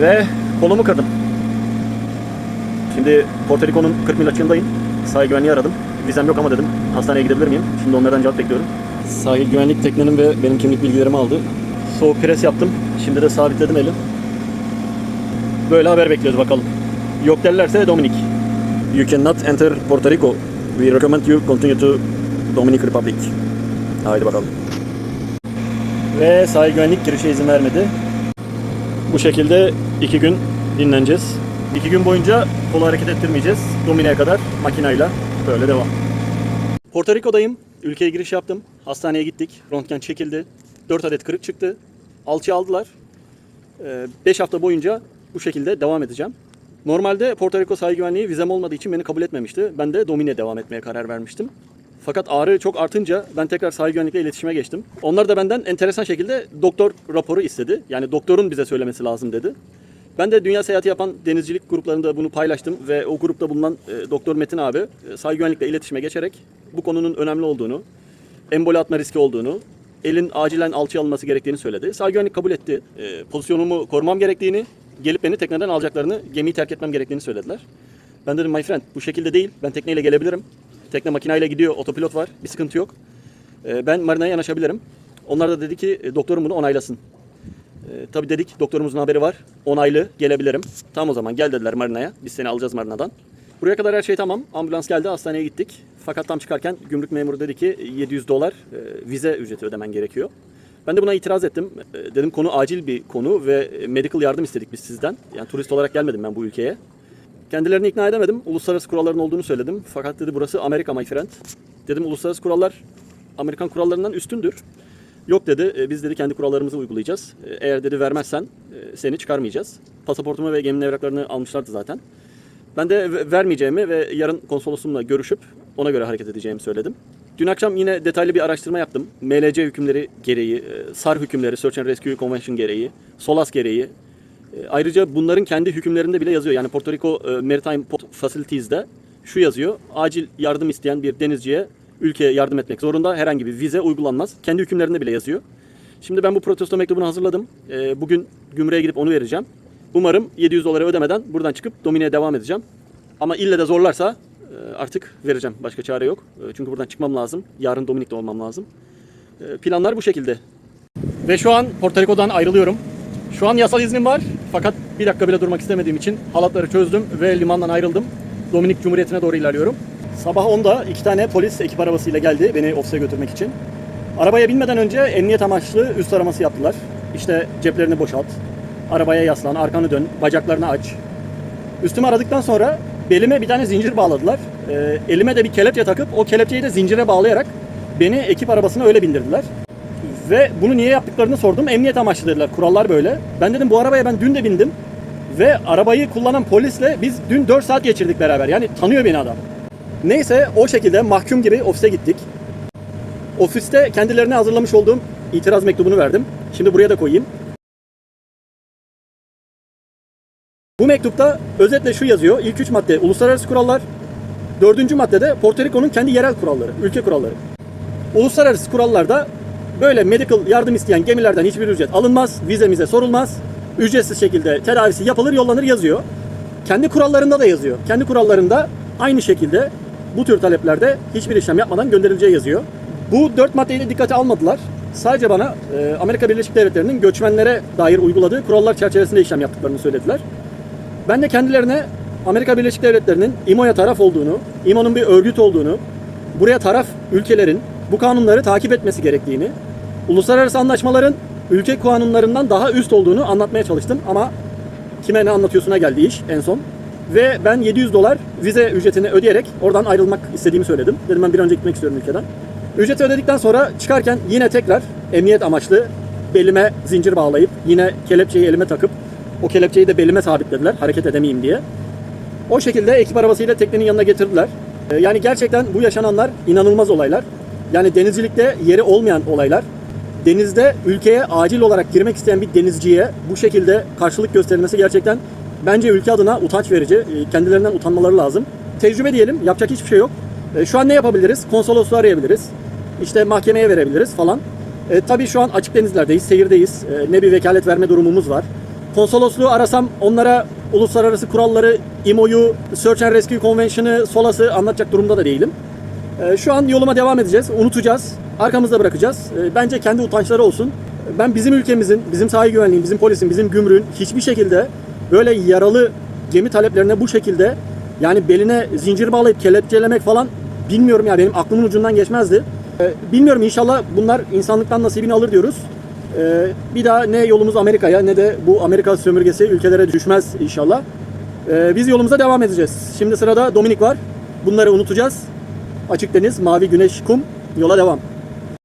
Ve kolumu kırdım. Şimdi Porto Rico'nun 40 mil açığındayım. Sahil güvenliği aradım. Vizem yok ama dedim. Hastaneye gidebilir miyim? Şimdi onlardan cevap bekliyorum. Sahil güvenlik teknenin ve benim kimlik bilgilerimi aldı. Soğuk pres yaptım. Şimdi de sabitledim elim. Böyle haber bekliyoruz bakalım. Yok derlerse Dominik. You cannot enter Puerto Rico. We recommend you continue to Dominican Republic. Haydi bakalım. Ve sahil güvenlik girişe izin vermedi. Bu şekilde iki gün dinleneceğiz. İki gün boyunca kolu hareket ettirmeyeceğiz. Domine'ye kadar makinayla böyle devam. Porto Rico'dayım. Ülkeye giriş yaptım. Hastaneye gittik. Röntgen çekildi. 4 adet kırık çıktı. Alçı aldılar. 5 hafta boyunca bu şekilde devam edeceğim. Normalde Porto Rico sahil güvenliği vizem olmadığı için beni kabul etmemişti. Ben de Domine devam etmeye karar vermiştim. Fakat ağrı çok artınca ben tekrar sahil güvenlikle iletişime geçtim. Onlar da benden enteresan şekilde doktor raporu istedi. Yani doktorun bize söylemesi lazım dedi. Ben de dünya seyahati yapan denizcilik gruplarında bunu paylaştım ve o grupta bulunan e, Doktor Metin abi e, sahil güvenlikle iletişime geçerek bu konunun önemli olduğunu, emboli atma riski olduğunu, elin acilen alçıya alınması gerektiğini söyledi. Sahil güvenlik kabul etti. E, pozisyonumu korumam gerektiğini, gelip beni tekneden alacaklarını, gemiyi terk etmem gerektiğini söylediler. Ben dedim my friend bu şekilde değil. Ben tekneyle gelebilirim. Tekne makinayla gidiyor, otopilot var. Bir sıkıntı yok. E, ben marinaya yanaşabilirim. Onlar da dedi ki e, doktorum bunu onaylasın. E, tabii dedik doktorumuzun haberi var. Onaylı gelebilirim. Tamam o zaman gel dediler marinaya. Biz seni alacağız marinadan. Buraya kadar her şey tamam. Ambulans geldi hastaneye gittik. Fakat tam çıkarken gümrük memuru dedi ki 700 dolar e, vize ücreti ödemen gerekiyor. Ben de buna itiraz ettim. E, dedim konu acil bir konu ve e, medical yardım istedik biz sizden. Yani turist olarak gelmedim ben bu ülkeye. Kendilerini ikna edemedim. Uluslararası kuralların olduğunu söyledim. Fakat dedi burası Amerika my friend. Dedim uluslararası kurallar Amerikan kurallarından üstündür. Yok dedi e, biz dedi kendi kurallarımızı uygulayacağız. E, Eğer dedi vermezsen e, seni çıkarmayacağız. Pasaportumu ve geminin evraklarını almışlardı zaten. Ben de ve- vermeyeceğimi ve yarın konsolosumla görüşüp ona göre hareket edeceğimi söyledim. Dün akşam yine detaylı bir araştırma yaptım. MLC hükümleri gereği, SAR hükümleri, Search and Rescue Convention gereği, SOLAS gereği. E, Ayrıca bunların kendi hükümlerinde bile yazıyor. Yani Puerto Rico e, Maritime Port Facilities'de şu yazıyor. Acil yardım isteyen bir denizciye ülkeye yardım etmek zorunda. Herhangi bir vize uygulanmaz. Kendi hükümlerinde bile yazıyor. Şimdi ben bu protesto mektubunu hazırladım. E, Bugün gümrüğe gidip onu vereceğim. Umarım 700 doları ödemeden buradan çıkıp Domine'ye devam edeceğim. Ama ille de zorlarsa artık vereceğim. Başka çare yok. Çünkü buradan çıkmam lazım. Yarın Dominik'te olmam lazım. Planlar bu şekilde. Ve şu an Porto Rico'dan ayrılıyorum. Şu an yasal iznim var. Fakat bir dakika bile durmak istemediğim için halatları çözdüm ve limandan ayrıldım. Dominik Cumhuriyeti'ne doğru ilerliyorum. Sabah 10'da iki tane polis ekip arabasıyla geldi beni ofise götürmek için. Arabaya binmeden önce emniyet amaçlı üst araması yaptılar. İşte ceplerini boşalt, arabaya yaslan, arkanı dön, bacaklarını aç. Üstümü aradıktan sonra belime bir tane zincir bağladılar. Ee, elime de bir kelepçe takıp o kelepçeyi de zincire bağlayarak beni ekip arabasına öyle bindirdiler. Ve bunu niye yaptıklarını sordum. Emniyet amaçlı dediler. Kurallar böyle. Ben dedim bu arabaya ben dün de bindim. Ve arabayı kullanan polisle biz dün 4 saat geçirdik beraber. Yani tanıyor beni adam. Neyse o şekilde mahkum gibi ofise gittik. Ofiste kendilerine hazırlamış olduğum itiraz mektubunu verdim. Şimdi buraya da koyayım. Bu mektupta özetle şu yazıyor. İlk üç madde uluslararası kurallar. Dördüncü maddede Porto Rico'nun kendi yerel kuralları, ülke kuralları. Uluslararası kurallarda böyle medical yardım isteyen gemilerden hiçbir ücret alınmaz, vizemize sorulmaz. Ücretsiz şekilde tedavisi yapılır, yollanır yazıyor. Kendi kurallarında da yazıyor. Kendi kurallarında aynı şekilde bu tür taleplerde hiçbir işlem yapmadan gönderileceği yazıyor. Bu dört maddeyi de dikkate almadılar. Sadece bana e, Amerika Birleşik Devletleri'nin göçmenlere dair uyguladığı kurallar çerçevesinde işlem yaptıklarını söylediler. Ben de kendilerine Amerika Birleşik Devletleri'nin İMO'ya taraf olduğunu, İMO'nun bir örgüt olduğunu, buraya taraf ülkelerin bu kanunları takip etmesi gerektiğini, uluslararası anlaşmaların ülke kanunlarından daha üst olduğunu anlatmaya çalıştım ama kime ne anlatıyorsuna geldi iş en son. Ve ben 700 dolar vize ücretini ödeyerek oradan ayrılmak istediğimi söyledim. Dedim ben bir önce gitmek istiyorum ülkeden. Ücreti ödedikten sonra çıkarken yine tekrar emniyet amaçlı belime zincir bağlayıp yine kelepçeyi elime takıp o kelepçeyi de belime sabitlediler hareket edemeyeyim diye. O şekilde ekip arabasıyla teknenin yanına getirdiler. Ee, Yani gerçekten bu yaşananlar inanılmaz olaylar. Yani denizcilikte yeri olmayan olaylar. Denizde ülkeye acil olarak girmek isteyen bir denizciye bu şekilde karşılık gösterilmesi gerçekten bence ülke adına utanç verici. Ee, Kendilerinden utanmaları lazım. Tecrübe diyelim, yapacak hiçbir şey yok. Ee, Şu an ne yapabiliriz? Konsolosluğu arayabiliriz. İşte mahkemeye verebiliriz falan. E, tabii şu an açık denizlerdeyiz, seyirdeyiz. E, ne bir vekalet verme durumumuz var. konsolosluğu arasam onlara uluslararası kuralları, IMO'yu, Search and Rescue Convention'ı, SOLAS'ı anlatacak durumda da değilim. Ee, Şu an yoluma devam edeceğiz. Unutacağız. Arkamızda bırakacağız. Ee, Bence kendi utançları olsun. Ben bizim ülkemizin, bizim sahil güvenliğin, bizim polisin, bizim gümrüğün hiçbir şekilde böyle yaralı gemi taleplerine bu şekilde yani beline zincir bağlayıp kelepçelemek falan bilmiyorum ya benim aklımın ucundan geçmezdi. Ee, Bilmiyorum inşallah bunlar insanlıktan nasibini alır diyoruz. Bir daha ne yolumuz Amerika'ya ne de bu Amerika sömürgesi ülkelere düşmez inşallah. Biz yolumuza devam edeceğiz. Şimdi sırada Dominik var. Bunları unutacağız. Açık deniz, mavi güneş, kum. Yola devam.